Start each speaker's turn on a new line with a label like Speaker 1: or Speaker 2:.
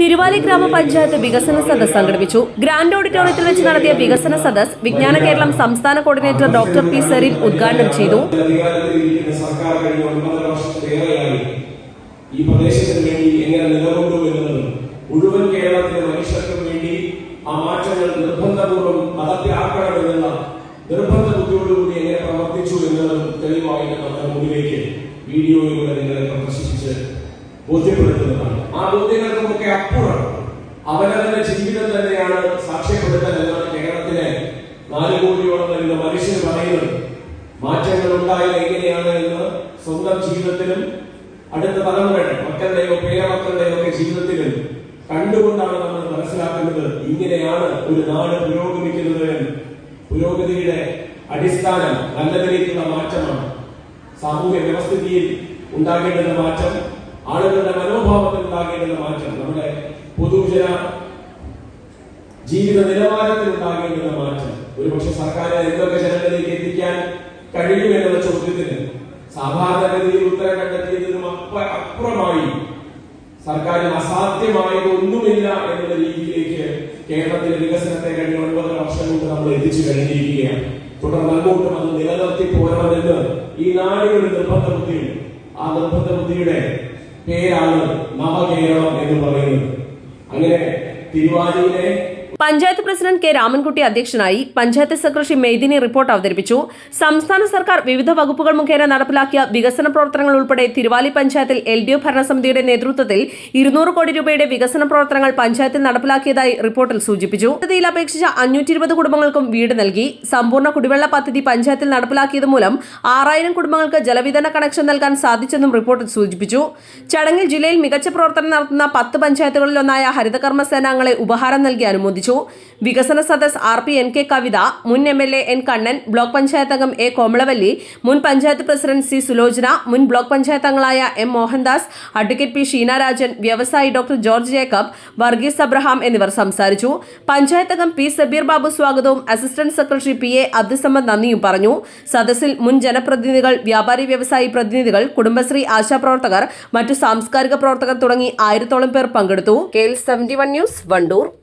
Speaker 1: തിരുവാലി ഗ്രാമപഞ്ചായത്ത് വികസന സദസ് സംഘടിപ്പിച്ചു. ഗ്രാൻഡ് ഓഡിറ്റോറിയത്തിൽ വെച്ച് നടത്തിയ വികസന സദസ് വിജ്ഞാന കേരളം സംസ്ഥാന കോർഡിനേറ്റർ ഡോക്ടർ പി സെറിൻ ഉദ്ഘാടനം ചെയ്തു.
Speaker 2: ഈ എങ്ങനെ കേരളത്തിലെ വേണ്ടി ആ നിർബന്ധപൂർവം മുമ്പിലേക്ക് വീഡിയോയിലൂടെ നിങ്ങളെ പ്രദർശിപ്പിച്ച് ബോധ്യപ്പെടുത്തുന്നതാണ്. ആ അപ്പുറം അവനവന്റെ ജീവിതം തന്നെയാണ് സാക്ഷ്യപ്പെടുത്തൽ എന്നാണ് കേരളത്തിലെ നാല് കോടിയോളം വരുന്ന മനുഷ്യർ പറയുന്നത്. മാറ്റങ്ങൾ ഉണ്ടായത് എങ്ങനെയാണ് എന്ന് സ്വന്തം ജീവിതത്തിലും അടുത്ത തലമുറയുടെ മക്കളുടെയോ പേരമക്കളുടെയോ ഒക്കെ ജീവിതത്തിലും കണ്ടുകൊണ്ടാണ് നമ്മൾ മനസ്സിലാക്കുന്നത് ഇങ്ങനെയാണ് ഒരു നാട് പുരോഗമിക്കുന്നത് പുരോഗതിയുടെ അടിസ്ഥാനം നല്ല നിലയിലുള്ള മാറ്റമാണ്. സാമൂഹ്യ വ്യവസ്ഥിതിയിൽ ഉണ്ടാകേണ്ടുന്ന മാറ്റം ആളുകളുടെ മനോഭാവത്തിൽ ഉണ്ടാകേണ്ടുന്ന മാറ്റം നമ്മുടെ പൊതുജന ജീവിത നിലവാരത്തിൽ ഉണ്ടാകേണ്ടുന്ന മാറ്റം. ഒരുപക്ഷെ സർക്കാർ എന്തൊക്കെ ജനങ്ങളിലേക്ക് എത്തിക്കാൻ കഴിയും എന്നുള്ള ചോദ്യത്തിന് സാധാരണഗതിയിൽ ഉത്തരം കണ്ടെത്തിയതിനും അപ്പ- അപ്പുറമായി സർക്കാരിന് അസാധ്യമായത് ഒന്നുമില്ല എന്നുള്ള രീതിയിലേക്ക് കേരളത്തിലെ വികസനത്തെ കഴിഞ്ഞ ഒൻപത് വർഷം കൊണ്ട് നമ്മൾ എത്തിച്ചു കഴിഞ്ഞിരിക്കുകയാണ്. തുടർന്ന് അങ്ങോട്ടും അത് നിലനിർത്തി പോരണമെന്ന് ഈ നാടിനൊരു നിർബന്ധ ബുദ്ധിയുണ്ട്. ആ നിർബന്ധ ബുദ്ധിയുടെ പേരാണ് നവകേരളം എന്ന് പറയുന്നത്. അങ്ങനെ തിരുവാലിയിലെ
Speaker 1: പഞ്ചായത്ത് പ്രസിഡന്റ് കെ രാമൻകുട്ടി അധ്യക്ഷനായി പഞ്ചായത്ത് സെക്രട്ടറി മെയ്ദിനി റിപ്പോർട്ട് അവതരിപ്പിച്ചു. സംസ്ഥാന സർക്കാർ വിവിധ വകുപ്പുകൾ മുഖേന നടപ്പിലാക്കിയ വികസന പ്രവർത്തനങ്ങൾ ഉൾപ്പെടെ തിരുവാലി പഞ്ചായത്തിൽ എൽ ഡി എഫ് ഭരണസമിതിയുടെ നേതൃത്വത്തിൽ ഇരുന്നൂറ് കോടി രൂപയുടെ വികസന പ്രവർത്തനങ്ങൾ പഞ്ചായത്തിൽ നടപ്പിലാക്കിയതായി റിപ്പോർട്ടിൽ സൂചിപ്പിച്ചു. പദ്ധതിയിൽ അപേക്ഷിച്ച അഞ്ഞൂറ്റി ഇരുപത് കുടുംബങ്ങൾക്കും വീട് നൽകി. സമ്പൂർണ കുടിവെള്ള പദ്ധതി പഞ്ചായത്തിൽ നടപ്പിലാക്കിയത് മൂലം ആറായിരം കുടുംബങ്ങൾക്ക് ജലവിതരണ കണക്ഷൻ നൽകാൻ സാധിച്ചെന്നും റിപ്പോർട്ടിൽ സൂചിപ്പിച്ചു. ചടങ്ങിൽ ജില്ലയിൽ മികച്ച പ്രവർത്തനം നടത്തുന്ന പത്ത് പഞ്ചായത്തുകളിലൊന്നായ ഹരിതകർമ്മ സേനാംഗങ്ങളെ ഉപഹാരം നൽകി അനുമോദിച്ചു. വികസന സദസ് R P N K Kavitha മുൻ M L A N Kannan block panchayat അംഗം എ കോമളവല്ലി മുൻ പഞ്ചായത്ത് പ്രസിഡന്റ് സി സുലോചന മുൻ ബ്ലോക്ക് പഞ്ചായത്ത് അംഗങ്ങളായ M Mohandas advocate P Sheenarajan വ്യവസായി doctor George Jacob Varghese Abraham എന്നിവർ സംസാരിച്ചു. പഞ്ചായത്ത് അംഗം പി സബീർ ബാബു സ്വാഗതവും assistant secretary P A Abdussamad നന്ദിയും പറഞ്ഞു. സദസ്സിൽ മുൻ ജനപ്രതിനിധികൾ വ്യാപാരി വ്യവസായി പ്രതിനിധികൾ കുടുംബശ്രീ ആശാപ്രവർത്തകർ മറ്റു സാംസ്കാരിക പ്രവർത്തകർ തുടങ്ങി ആയിരത്തോളം പേർ പങ്കെടുത്തു. K L seventy one news Wandoor.